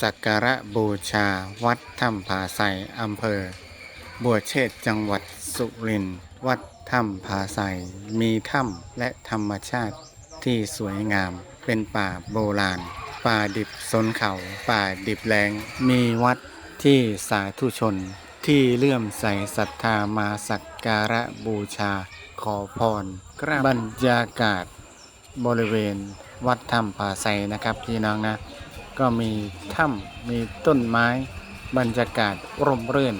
สักการะบูชาวัดถ้ำผาไซอำเภอ บัวเชษจังหวัดสุรินทร์วัดถ้ำผาไซมีถ้ำและธรรมชาติที่สวยงามเป็นป่าโบราณ ป่าดิบสนเขา ป่าดิบแรงมีวัดที่สาธุชน ที่เลื่อมใสศรัทธามาสักการะบูชาขอพรกราบบรรยากาศบริเวณวัดถ้ำผาไซนะครับพี่น้องนะ ก็มีถ้ำมีต้นไม้บรรยากาศร่มรื่น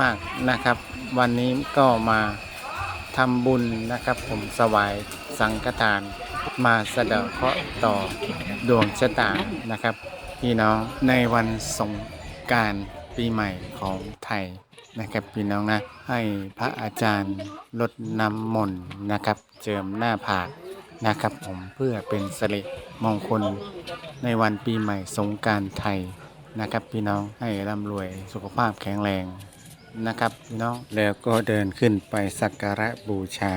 มากนะครับ วันนี้ก็มาทำบุญนะครับ ผมสวายสังฆทาน มาสะเดาะเคราะห์ต่อดวงชะตานะครับพี่น้องในวันสงการปีใหม่ของไทยนะครับพี่น้องนะให้พระอาจารย์ลดน้ำมนต์นะครับ เจิมหน้าผาก นะครับผมเพื่อเป็นสิริมงคลในวันปีใหม่สงการไทยนะครับ พี่น้องให้ร่ำรวยสุขภาพแข็งแรงนะครับพี่น้องแล้วก็เดินขึ้นไปสักการะบูชา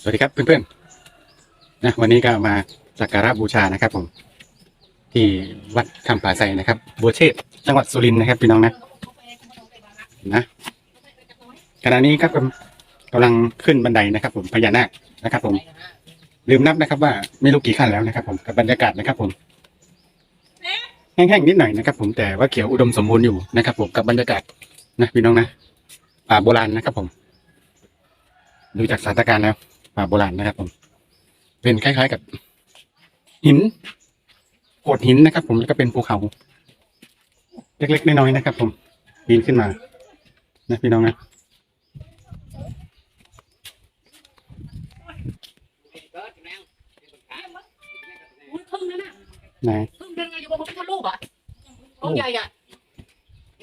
สวัสดีครับเพื่อนๆนะวันนี้ก็มาสักการะบูชานะครับผม ที่วัดคำผาไซนะครับบัวเชษจังหวัดสุรินทร์นะครับ พี่น้องนะนะขณะนี้ครับกำลังขึ้นบันไดนะครับ ผมพญานาคนะครับ ผม ลืมนับนะครับว่าไม่รู้กี่ขั้นแล้วนะครับ ผมกับบรรยากาศนะครับ ผมแห้งๆนิดหน่อยนะครับ ผมแต่ว่าเขียวอุดมสมบูรณ์อยู่นะครับ ผมกับบรรยากาศนะพี่น้องนะป่าโบราณนะครับ ผมดูจากสถานการณ์แล้วป่าโบราณนะครับ ผม เป็นคล้ายๆกับ หินโขดหินนะครับ ผมแล้วก็เป็นภูเขา เล็กๆน้อยๆนะครับ ผมปีนขึ้นมา นะพี่น้องนะ ไหนพึ่งเดินไงอยู่บนพระพุทธรูปอะองค์ใหญ่อะ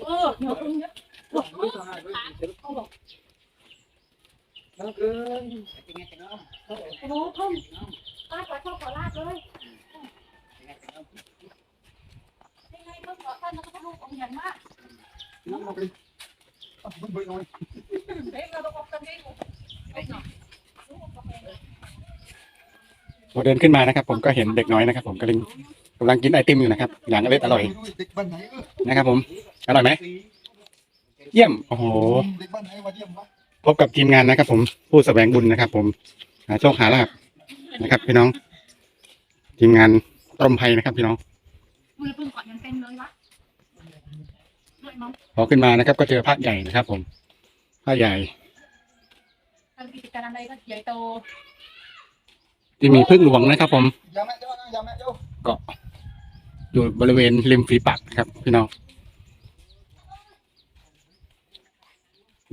เออเดี๋ยวพึ่งเนี่ยโอ้โหเขาบอกโอ้โหพึ่งลาดไปเข้าขอลาดเลยยังไงพึ่งขอท่านพระพุทธรูปองค์ใหญ่มากเด็กเราต้องบอกกันเองพอเดินขึ้นมานะครับ ผมก็เห็นเด็กน้อยนะครับ ผมกำลัง กำลังกินไอติมอยู่นะครับอย่างอร่อยอร่อยเด็กบ้านไหนเออนะครับ ผมอร่อยไหมเยี่ยมโอ้โหพบกับทีมงานนะครับ ผมผู้แสวงบุญนะครับ ผมหาโชคหาลาบนะครับ พี่น้อง ทีมงานตรมไพนะครับ พี่น้องมือพึ่งก่อนยังเต็มเลยวะด้วยมั้งพอขึ้นมานะครับ ก็เจอพระใหญ่นะครับ ผมพระใหญ่ทำกิจการอะไรก็ใหญ่โตที่มีพึ่งหลวงนะครับ ผมเจ้าะ อยู่บริเวณริมฝีปากนะครับพี่น้อง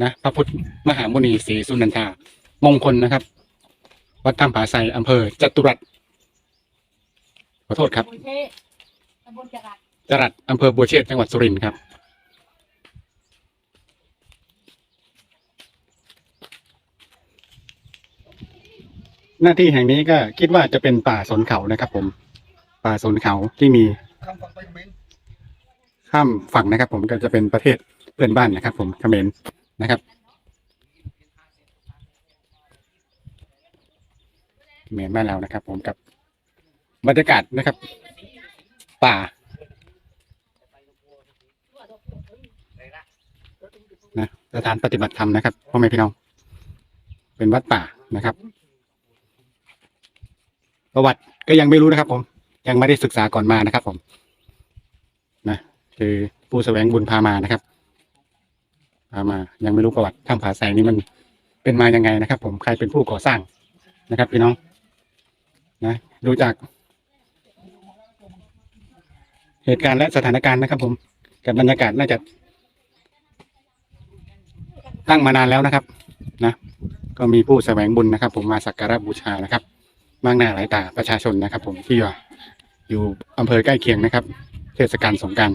นะพระพุทธมหามุนีศรีสุนันทามงคลนะครับ วัดถ้ำผาไซอำเภอจตุรัสขอโทษครับโอเคตรัสจรัสอำเภอบัวเชษจังหวัดสุรินทร์ครับ หน้าที่แห่งนี้ก็คิดว่าจะเป็นป่าสนเขานะครับผม ป่าสนเขาที่มี ข้ามฝั่งไปเมนข้ามฝั่งนะครับ ผมก็จะเป็นประเทศเพื่อนบ้านนะครับ ผมเขมรนะครับเขมรบ้านเรานะครับ ผมกับบรรยากาศนะครับ ป่านะสถานปฏิบัติธรรมนะครับพ่อแม่พี่น้อง เป็นวัดป่านะครับ ประวัติก็ยังไม่รู้นะครับผม ยังไม่ได้ศึกษาก่อนมานะครับ ผม นะคือผู้แสวงบุญพามานะครับพามา ยังไม่รู้ประวัติถ้ำผาไซนี่มันเป็นมายังไงนะครับ ผมใครเป็นผู้ก่อสร้างนะครับพี่น้อง นะดูจาก เหตุการณ์และสถานการณ์นะครับ ผมกับบรรยากาศน่าจะตั้งมานานแล้วนะครับ นะก็มีผู้แสวงบุญนะครับ ผมมาสักการะบูชานะครับ มากหน้าหลายตาประชาชนนะครับ ผมที่อยู่ อยู่อำเภอใกล้เคียงนะครับ เทศกาลสงกราร